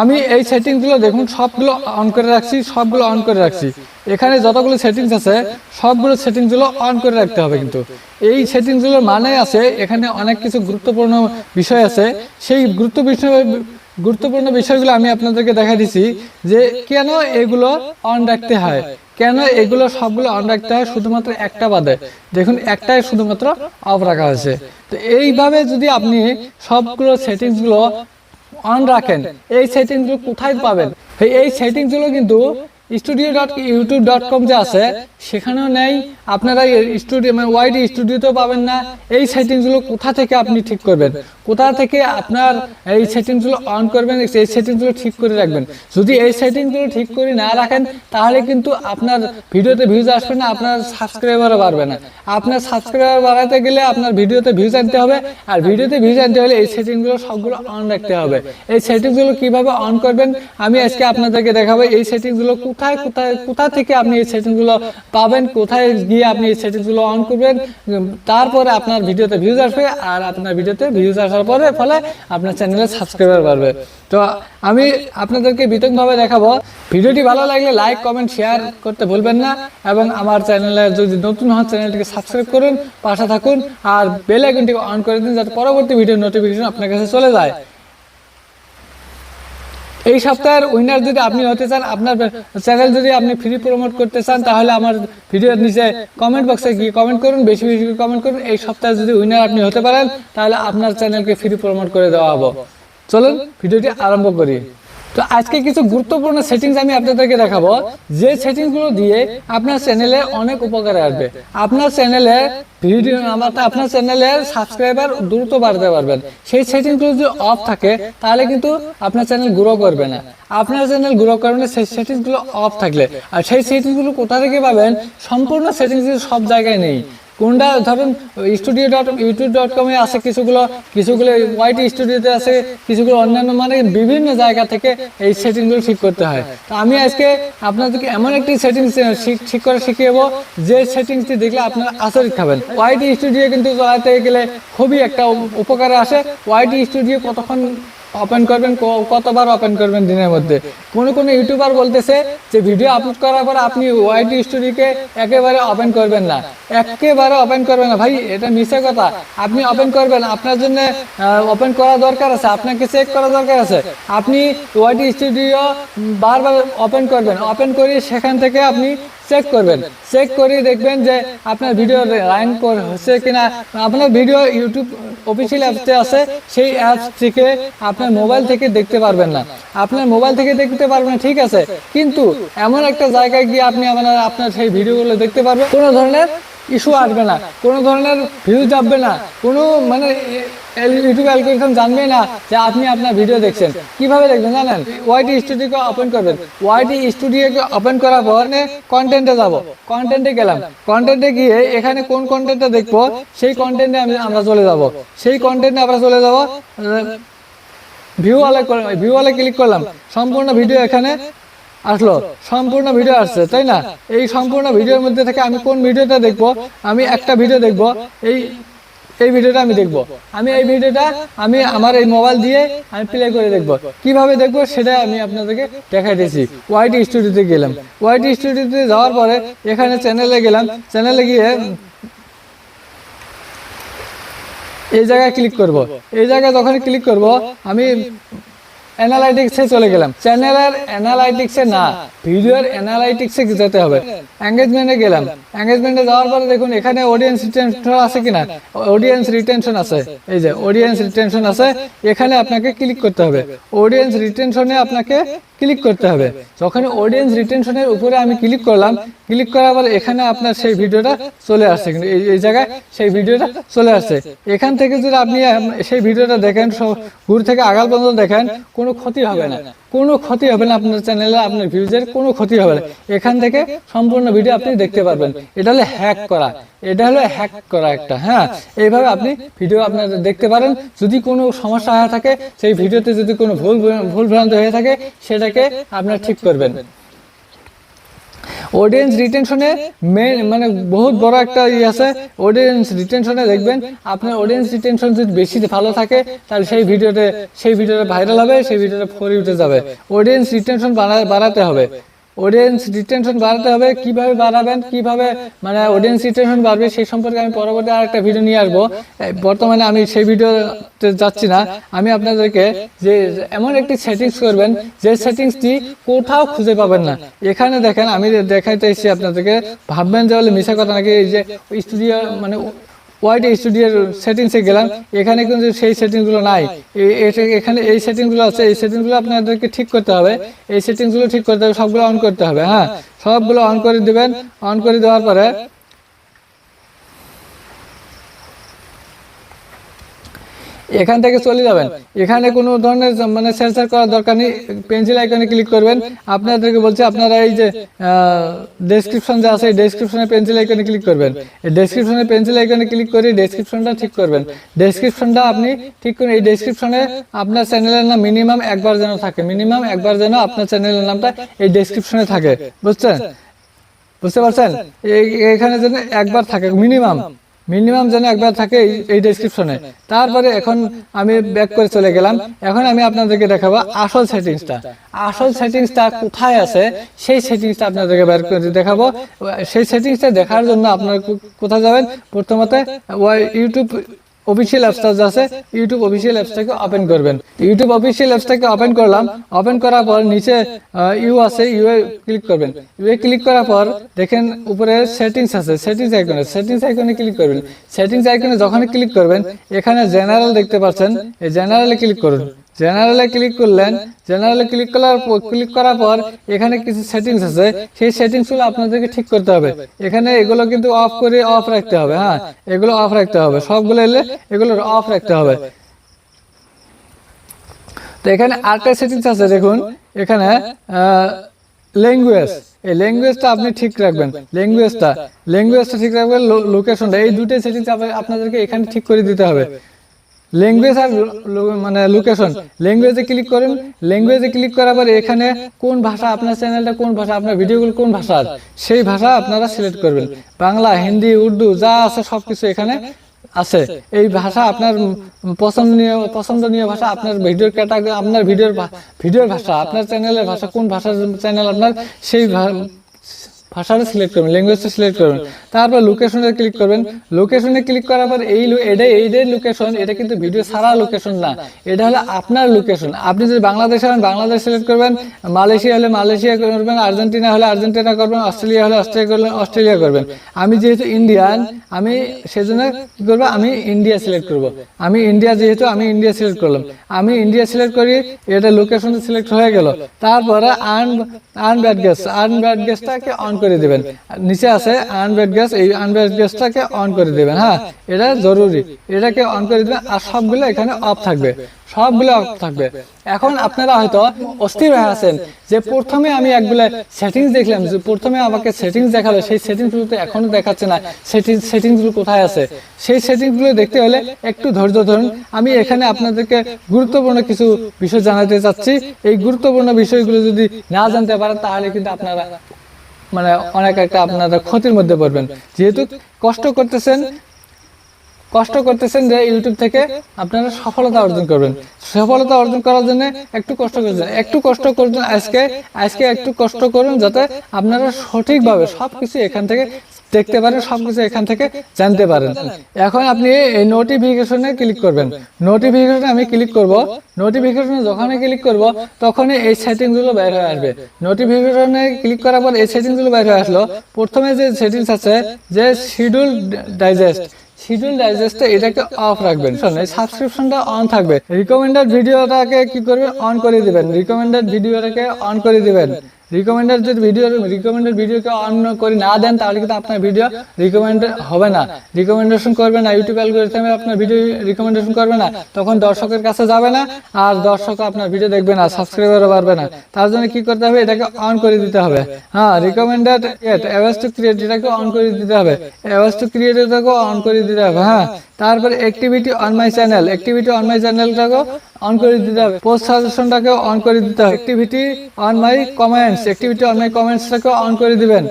আমি এই সেটিংসগুলো দেখুন, সবগুলো অন করে রাখছি, সবগুলো অন করে রাখছি। এখানে যতগুলো সেটিংস আছে, সবগুলো সেটিংসগুলো অন করে রাখতে হবে কিন্তু। এই সেটিংসগুলোর মানে আছে, এখানে অনেক কিছু গুরুত্বপূর্ণ বিষয় আছে। সেই গুরুত্ব বিষয় গুরুত্বপূর্ণ বিষয়গুলো আমি আপনাদেরকে দেখা দিছি যে কেন এগুলো অন রাখতে হয়? কেন এগুলো সবগুলো অন রাখতে হয়? শুধুমাত্র একটা বাদে। দেখুন, একটাই শুধুমাত্র অফ রাখা হয়েছে। তো এইভাবে যদি আপনি সবগুলো সেটিংসগুলো অন রাখেন। এই সেটিংগুলো কোথায় পাবেন? এই- সেটিংসগুলো কিন্তু studio dot YouTube dot com যে আছে, সেখানেও নেই। আপনারা স্টুডিও মানে ওয়াইডি স্টুডিওতেও পাবেন না। এই সেটিংসগুলো কোথা থেকে আপনি ঠিক করবেন? কোথা থেকে আপনার এই সেটিংসগুলো অন করবেন? এই সেটিংসগুলো ঠিক করে রাখবেন। যদি এই সেটিংসগুলো ঠিক করে না রাখেন, তাহলে কিন্তু আপনার ভিডিওতে ভিউজ আসবে না, আপনার সাবস্ক্রাইবারও বাড়বে না। আপনার সাবস্ক্রাইবার বাড়াতে গেলে আপনার ভিডিওতে ভিউজ আনতে হবে, আর ভিডিওতে ভিউজ আনতে হলে এই সেটিংসগুলো সবগুলো অন রাখতে হবে। এই সেটিংসগুলো কীভাবে অন করবেন? আমি আজকে আপনাদেরকে দেখাবো এই সেটিংসগুলো কোথায় কোথায় কোথায়, কোথা থেকে আপনি এই সেটিংসগুলো পাবেন, কোথায় গিয়ে আপনি এই সেটিংসগুলো অন করবেন তারপরে আপনার ভিডিওতে ভিউজ আসবে আর আপনার ভিডিওতে ভিউজ আসার পরে, ফলে আপনার চ্যানেলে সাবস্ক্রাইবার বাড়বে। তো আমি আপনাদেরকে বিতংভাবে দেখাবো, ভিডিওটি ভালো লাগলে লাইক কমেন্ট শেয়ার করতে ভুলবেন না এবং আমার চ্যানেলে যদি নতুন হন চ্যানেলটিকে সাবস্ক্রাইব করুন, পাশে থাকুন আর বেল আইকনটিকে অন করে দিন, যাতে পরবর্তী ভিডিও নোটিফিকেশন আপনার কাছে চলে যায়। এই সপ্তাহের উইনার যদি আপনি হতে চান, আপনার চ্যানেল যদি আপনি ফ্রি প্রমোট করতে চান, তাহলে আমার ভিডিওর নিচে কমেন্ট বক্সে গিয়ে কমেন্ট করুন, বেশি বেশি কমেন্ট করুন। এই সপ্তাহে যদি উইনার আপনি হতে পারেন, তাহলে আপনার চ্যানেলকে ফ্রি প্রমোট করে দেওয়া হব। চলুন ভিডিওটি আরম্ভ করি। তো আজকে কিছু গুরুত্বপূর্ণ সেটিংস আমি আপনাদেরকে দেখাবো। যে সেটিংসগুলো দিয়ে আপনার চ্যানেলে অনেক উপকারে আসবে। আপনার চ্যানেলে ভিডিও আপনার চ্যানেলের সাবস্ক্রাইবার দ্রুত বাড়তে পারবেন। সেই সেটিংসগুলো যদি অফ থাকে, তাহলে কিন্তু আপনার চ্যানেল গ্রো করবে না। আপনার চ্যানেল গ্রো করবে সেই সেটিংসগুলো অফ থাকলে। আর সেই সেটিংসগুলো কোথা থেকে পাবেন? সম্পূর্ণ সেটিংস সব জায়গায় নেই। কোনটা, ধরুন স্টুডিও ডট ইউটিউব ডট কমে আছে কিছুগুলো কিছুগুলো ওয়াইটি স্টুডিওতে আছে, কিছুগুলো অন্যান্য মানে বিভিন্ন জায়গা থেকে এই সেটিংগুলো ঠিক করতে হয়। তো আমি আজকে আপনাদেরকে এমন একটি সেটিংস ঠিক করে শিখিয়ে যে সেটিংসটি দেখলে আপনারা আচরিত খাবেন ওয়াইটি স্টুডিও কিন্তু চালাতে গেলে খুবই একটা উপকারে আসে। ওয়াইটি স্টুডিও কতক্ষণ ওপেন করবেন কতবার ওপেন করবেন দিনের মধ্যে? কোন কোন ইউটিউবার বলতেছে যে ভিডিও আপলোড করার পর আপনি ওয়াইটি স্টুডিওকে একেবারে ওপেন করবেন না। একেবারে ওপেন করবেন না। ভাই, এটা মিশে কথা। আপনি ওপেন করবেন। আপনার জন্য ওপেন করা দরকার আছে। আপনাকে চেক করা দরকার আছে। আপনি ওয়াইটি স্টুডিও বারবার ওপেন করবেন। ওপেন করে সেখান থেকে আপনি চেক করবেন। চেক করে দেখবেন যে আপনার ভিডিও র্যাঙ্ক হচ্ছে কিনা। আপনার ভিডিও ইউটিউব অফিসিয়াল অ্যাপসে আছে, সেই অ্যাপস থেকে আপনার মোবাইল থেকে দেখতে পারবেন না। আপনার মোবাইল থেকে দেখতে পারবেন না, ঠিক আছে। কিন্তু এমন একটা জায়গায় গিয়ে আপনি আপনার আপনার সেই ভিডিওগুলো দেখতে পারবেন। কোনো ধরনের ইস্যু আসবে না। কোনো ধরনের ভিউ যাবে না। কোনো মানে ইউটিউব অ্যালগোরিথম জানবে না যে আপনি আপনার ভিডিও দেখছেন। কীভাবে দেখবেন জানেন? ওয়াইটি স্টুডিওকে ওপেন করবেন। ওয়াইটি স্টুডিওকে ওপেন করার পর কন্টেন্টে যাব। কন্টেন্টে গেলাম। কন্টেন্টে গিয়ে এখানে কোন কন্টেন্টটা দেখব, সেই কন্টেন্টে আমি, আমরা চলে যাব। সেই কন্টেন্টে আমরা চলে যাব ভিউ ওয়ালে ভিউ ওয়ালে ক্লিক করলাম। সম্পূর্ণ ভিডিও এখানে আসলো। সম্পূর্ণ ভিডিও আসছে, তাই না? এই সম্পূর্ণ ভিডিওর মধ্যে থেকে আমি কোন ভিডিওটা দেখব? আমি একটা ভিডিও দেখব। এই এই ভিডিওটা আমি দেখব। আমি এই ভিডিওটা, আমি আমার এই মোবাইল দিয়ে আমি প্লে করে দেখব। কীভাবে দেখব সেটা আমি আপনাদেরকে দেখাই দিয়েছি। ওয়াইটি স্টুডিওতে গেলাম। ওয়াইটি স্টুডিওতে যাওয়ার পরে এখানে চ্যানেলে গেলাম। চ্যানেলে গিয়ে এই জায়গায় ক্লিক করব। এই জায়গায় যখন ক্লিক করব, আমি অ্যানালাইটিক্সে চলে গেলাম। অ্যানালাইটিক্সে না ভিডিওর অ্যানালাইটিক্সে যেতে হবে। এঙ্গেজমেন্টে গেলাম। এঙ্গেজমেন্টে যাওয়ার পরে দেখুন, এখানে অডিয়েন্স রিটেনশন আছে কিনা? অডিয়েন্স রিটেনশন আছে। এই যে অডিয়েন্স রিটেনশন আছে। এখানে আপনাকে ক্লিক করতে হবে। অডিয়েন্স রিটেনশনে আপনাকে ক্লিক করতে হবে। যখন অডিয়েন্স রিটেনশনের উপরে আমি ক্লিক করলাম ক্লিক করার পর এখানে আপনার সেই ভিডিওটা চলে আসছে কিন্তু এই জায়গায় সেই ভিডিওটা চলে আসছে। এখান থেকে যদি আপনি সেই ভিডিওটা দেখেন দূর থেকে আগাল পর্যন্ত দেখেন, কোনো ক্ষতি হবে না। কোনো ক্ষতি হবে না আপনার চ্যানেলে আপনার ভিউজের কোনো ক্ষতি হবে না। এখান থেকে সম্পূর্ণ ভিডিও আপনি দেখতে পারবেন। এটা হলো হ্যাক করা। এটা হলো হ্যাক করা একটা হ্যাঁ? এইভাবে আপনি ভিডিও আপনার দেখতে পারেন। যদি কোনো সমস্যা হয়ে থাকে, সেই ভিডিওতে যদি কোনো ভুল ভুল ভ্রান্ত হয়ে থাকে, সেটাকে আপনার ঠিক করবেন। অডিয়েন্স রিটেনশনে মেন মানে বহুত বড় একটা ইয়ে আছে। অডিয়েন্স রিটেনশনে দেখবেন, আপনার অডিয়েন্স রিটেনশন যদি বেশি ভালো থাকে, তাহলে সেই ভিডিওতে, সেই ভিডিওটা ভাইরাল হবে, সেই ভিডিওটা ফরি উঠে যাবে। অডিয়েন্স রিটেনশন বাড়াতে হবে। অডিয়েন্স রিটেনশন বাড়াতে হবে, কীভাবে বাড়াবেন, কীভাবে মানে অডিয়েন্স রিটেনশন বাড়বে সেই সম্পর্কে আমি পরবর্তী আর একটা ভিডিও নিয়ে আসব। বর্তমানে আমি সেই ভিডিওতে যাচ্ছি না। আমি আপনাদেরকে যে এমন একটি সেটিংস করবেন, যে সেটিংসটি কোথাও খুঁজে পাবেন না। এখানে দেখেন, আমি দেখাইতে এসেছি আপনাদেরকে। ভাববেন যে বলে মিশা কথা নাকি এই যে স্টুডিও মানে ওয়াইড স্টুডিওর সেটিংসে গেলাম। এখানে কিন্তু সেই সেটিংসগুলো নাই। এখানে এই সেটিংসগুলো আছে। এই সেটিংসগুলো আপনাদেরকে ঠিক করতে হবে। এই সেটিংসগুলো ঠিক করতে হবে, সবগুলো অন করতে হবে হ্যাঁ? সবগুলো অন করে দেবেন। অন করে দেওয়ার পরে এখান থেকে চলে যাবেন। এখানে কোনো ধরনের মানে সেন্সার করার দরকার নেই। পেন্সিল আইকনে ক্লিক করবেন। আপনাদেরকে বলছে, আপনারা এই যে ডেসক্রিপশন যে আছে, এই ডেসক্রিপশনে পেন্সিল আইকনে ক্লিক করবেন। এই ডেসক্রিপশনে পেন্সিল আইকনে ক্লিক করে ডেসক্রিপশনটা ঠিক করবেন। ডেসক্রিপশনটা আপনি ঠিক করুন এই ডেসক্রিপশনে আপনার চ্যানেলের নাম মিনিমাম একবার যেন থাকে। মিনিমাম একবার যেন আপনার চ্যানেলের নামটা এই ডেসক্রিপশনে থাকে। বুঝছেন? বুঝতে পারছেন? এখানে যেন একবার থাকে। মিনিমাম মিনিমাম যেন একবার থাকে এই- ডেসক্রিপশনে তারপরে এখন আমি ব্যাক করে চলে গেলাম। এখন আমি আপনাদেরকে দেখাবো আসল সেটিংসটা আসল সেটিংসটা কোথায় আছে, সেই সেটিংসটা আপনাদেরকে বের করে দেখাবো। সেই সেটিংসটা দেখার জন্য আপনার কোথায় যাবেন? প্রথমত ইউটিউব অফিসিয়াল অ্যাপসটা আছে ইউটিউব অফিসিয়াল অ্যাপসটাকে ওপেন করবেন। ইউটিউব অফিসিয়াল অ্যাপসটাকে ওপেন করলাম ওপেন করার পর নিচে ইউ আছে ইউ এ ক্লিক করবেন। ইউ এ ক্লিক করার পর দেখেন উপরে সেটিংস আছে সেটিংস আইকনে সেটিংস আইকনে ক্লিক করবেন। সেটিংস আইকনে যখন ক্লিক করবেন, এখানে জেনারেল দেখতে পাচ্ছেন, এই জেনারেলে ক্লিক করুন। জেনারেলে ক্লিক করলেন। জেনারেলে ক্লিক করার পর ক্লিক করার পর এখানে কিছু সেটিংস আছে। সেই সেটিংসগুলো আপনাদেরকে ঠিক করতে হবে। এখানে এগুলো কিন্তু অফ করে অফ রাখতে হবে হ্যাঁ? এগুলো অফ রাখতে হবে। সবগুলো এলে এগুলো অফ রাখতে হবে। তো এখানে আরেকটা সেটিংস আছে, দেখুন। এখানে ল্যাঙ্গুয়েজ এই ল্যাঙ্গুয়েজটা আপনি ঠিক রাখবেন। ল্যাঙ্গুয়েজটা ল্যাঙ্গুয়েজটা ঠিক রাখবেন লোকেশনটা এই দুটো সেটিংস আপনাদেরকে এখানে ঠিক করে দিতে হবে। ল্যাঙ্গুয়েজ আর মানে লোকেশন ল্যাঙ্গুয়েজে ক্লিক করুন। ল্যাঙ্গুয়েজে ক্লিক করার পরে এখানে কোন ভাষা আপনার চ্যানেলটা কোন ভাষা আপনার ভিডিওগুলো কোন ভাষার সেই ভাষা আপনারা সিলেক্ট করবেন। বাংলা, হিন্দি, উর্দু, যা আছে সব কিছু এখানে আছে। এই ভাষা আপনার পছন্দনীয় পছন্দনীয় ভাষা আপনার ভিডিওর ক্যাটাগরি আপনার ভিডিওর ভিডিওর ভাষা, আপনার চ্যানেলের ভাষা, কোন ভাষার চ্যানেল আপনার, সেই ভাষাটা সিলেক্ট করবেন ল্যাঙ্গুয়েজটা সিলেক্ট করবেন তারপর লোকেশনে ক্লিক করবেন। লোকেশনে ক্লিক করার পর এই লো- এটা এইটাই লোকেশন এটা কিন্তু ভিডিও সারা লোকেশন না। এটা হলো আপনার লোকেশন আপনি যদি বাংলাদেশ হন, বাংলাদেশ সিলেক্ট করবেন, মালয়েশিয়া হলে মালয়েশিয়া করবেন, আর্জেন্টিনা হলে আর্জেন্টিনা করবেন, অস্ট্রেলিয়া হলে অস্ট্রেলিয়া করলে অস্ট্রেলিয়া করবেন। আমি যেহেতু ইন্ডিয়ান আমি সেজন্য কী করব? আমি ইন্ডিয়া সিলেক্ট করব। আমি ইন্ডিয়া যেহেতু, আমি ইন্ডিয়া সিলেক্ট করলাম। আমি ইন্ডিয়া সিলেক্ট করি, এটা লোকেশন সিলেক্ট হয়ে গেল। তারপরে earn earn badges earn ব্যাড গ্যাসটাকে অন করে দিবেন। নিচে আছে আর্ন ব্যাড গ্যাস এই আর্ন ব্যাড গ্যাসটাকে অন করে দিবেন হ্যাঁ? এটা জরুরি। এটাকে অন করে দিবেন আর সবগুলো এখানে অফ থাকবে। সবগুলো অফ থাকবে। এখন আপনারা হয়তো অস্থির হয়ে আছেন যে প্রথমে আমি একগুলো সেটিংস দেখলাম, যে প্রথমে আমাকে সেটিংস দেখাল, সেই সেটিংসগুলো তো এখনও দেখাচ্ছে না। সেটিংস সেটিংসগুলো কোথায় আছে? সেই সেটিংসগুলো দেখতে হলে একটু ধৈর্য ধরুন। আমি এখানে আপনাদেরকে গুরুত্বপূর্ণ কিছু বিষয় জানাতে চাচ্ছি। এই গুরুত্বপূর্ণ বিষয়গুলো যদি না জানতে পারেন, তাহলে কিন্তু আপনারা মানে অনেক একটা আপনারা ক্ষতির মধ্যে পড়বেন। যেহেতু কষ্ট করতেছেন কষ্ট করতেছেন যে ইউটিউব থেকে আপনারা সফলতা অর্জন করবেন। সফলতা অর্জন করার জন্য একটু কষ্ট করছেন একটু কষ্ট করছেন আজকে। আজকে একটু কষ্ট করুন যাতে আপনারা সঠিকভাবে সবকিছু এখান থেকে দেখতে পারেন, সবকিছু এখান থেকে জানতে পারেন। এখন আপনি এই নোটিফিকেশনে ক্লিক করবেন। নোটিফিকেশনে আমি ক্লিক করব। নোটিফিকেশনে যখনই ক্লিক করব, তখনই এই সেটিংসগুলো বের হয়ে আসবে। নোটিফিকেশনে ক্লিক করার পর এই সেটিংসগুলো বের হয়ে আসলো। প্রথমে যে সেটিংস আছে, যে শিডিউল ডাইজেস্ট শিডিউল ডাইজেস্টে এটাকে অফ রাখবেন। শোনেন সাবস্ক্রিপশনটা অন থাকবে। রিকমেন্ডেড ভিডিওটাকে কি করবেন? অন করে দিবেন। রিকমেন্ডেড ভিডিওটাকে অন করে দিবেন। রিকমেন্ডেড যদি ভিডিও রিকমেন্ডেড ভিডিওকে অন করে না দেন, তাহলে কিন্তু আপনার ভিডিও রিকমেন্ডেড হবে না। রিকমেন্ডেশন করবে না ইউটিউব অ্যালগোরিথমে আপনার ভিডিও রিকমেন্ডেশন করবে না। তখন দর্শকের কাছে যাবে না, আর দর্শক আপনার ভিডিও দেখবে না সাবস্ক্রাইবারও বাড়বে না। তার জন্য কি করতে হবে? এটাকে অন করে দিতে হবে। হ্যাঁ রিকমেন্ডেড অ্যাওয়াজ টু ক্রিয়েট এটাকে অন করে দিতে হবে। অ্যাওয়াজ টু ক্রিয়েট এটাকে অন করে দিতে হবে হ্যাঁ। তারপরে activity on my channel activity on my চ্যানেলটাকেও on করে দিতে হবে। পোস্ট সাজেশনটাকেও অন করে দিতে হবে। Activity on my comments activity on my কমেন্টসটাকেও on করে দিবেন।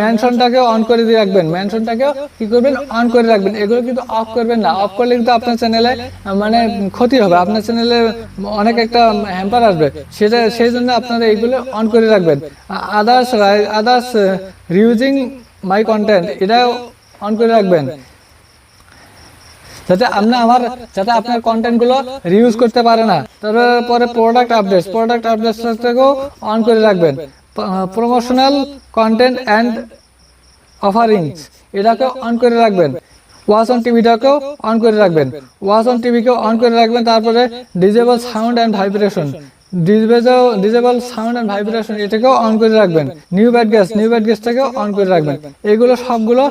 মেনশনটাকেও অন করে দিয়ে রাখবেন। মেনশনটাকেও কি করবেন? অন করে রাখবেন। এগুলো কিন্তু অফ করবেন না। অফ করলে কিন্তু আপনার চ্যানেলে মানে ক্ষতি হবে। আপনার চ্যানেলে অনেক একটা হ্যাম্পার আসবে। সেটা, সেই জন্য আপনারা এইগুলো অন করে রাখবেন। Others others reusing my content এটাও অন করে রাখবেন। যাতে আপনি আমার যাতে আপনার কন্টেন্টগুলো রিউজ করতে পারে না। তারপরে প্রোডাক্ট আপডেট প্রোডাক্ট আপডেটসটাকেও অন করে রাখবেন। প্রমোশনাল কন্টেন্ট অ্যান্ড অফারিংস এটাকে অন করে রাখবেন। ওয়াচ অন টিভিটাকেও অন করে রাখবেন। ওয়াচ অন টিভিকেও অন করে রাখবেন, তারপরে disable sound and vibration disable sound and vibration এটাকেও অন করে রাখবেন। নিউ ব্যাড গ্যাস নিউ ব্যাড গ্যাসটাকেও অন করে রাখবেন। এগুলো সবগুলো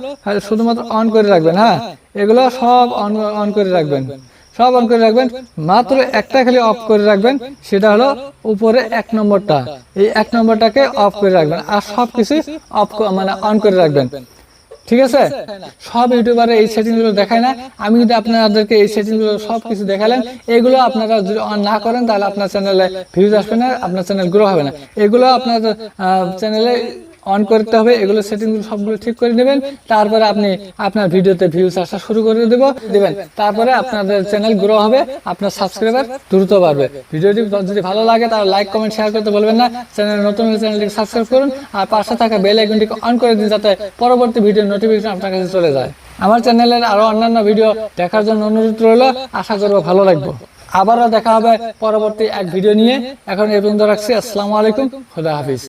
শুধুমাত্র অন করে রাখবেন হ্যাঁ? এগুলো সব অন অন করে রাখবেন। সব অন করে রাখবেন, মাত্র একটা খালি অফ করে রাখবেন, সেটা হলো উপরে এক নম্বরটা। এই এক নম্বরটাকে অফ করে রাখবেন, আর সব কিছু অফ মানে অন করে রাখবেন। ঠিক আছে? সব ইউটিউবারে এই সেটিংগুলো দেখায় না। আমি যদি আপনাদেরকে এই সেটিংগুলো সব কিছু দেখালেন, এগুলো আপনারা যদি অন না করেন, তাহলে আপনার চ্যানেলে ভিউজ আসবে না, আপনার চ্যানেল গ্রো হবে না। এগুলো আপনার চ্যানেলে অন করতে হবে, এগুলো সেটিং সবগুলো ঠিক করে নেবেন। তারপরে আপনি আপনার ভিডিওতে ভিউজ আসা শুরু করে দেব, দেবেন। তারপরে আপনাদের চ্যানেল গ্রো হবে, আপনার সাবস্ক্রাইবার দ্রুত বাড়বে। ভিডিওটি যদি ভালো লাগে তাহলে লাইক কমেন্ট শেয়ার করতে বলবেন না। চ্যানেল নতুন চ্যানেলটিকে সাবস্ক্রাইব করুন আর পাশে থাকা বেল আইকনটিকে অন করে দিন যাতে পরবর্তী ভিডিও নোটিফিকেশন আপনার কাছে চলে যায়। আমার চ্যানেলের আরও অন্যান্য ভিডিও দেখার জন্য অনুরোধ রইল, আশা করব ভালো লাগবে। আবারও দেখা হবে পরবর্তী এক ভিডিও নিয়ে। এখন এই পর্যন্ত রাখছি, আসসালামু আলাইকুম, খুদা হাফিজ।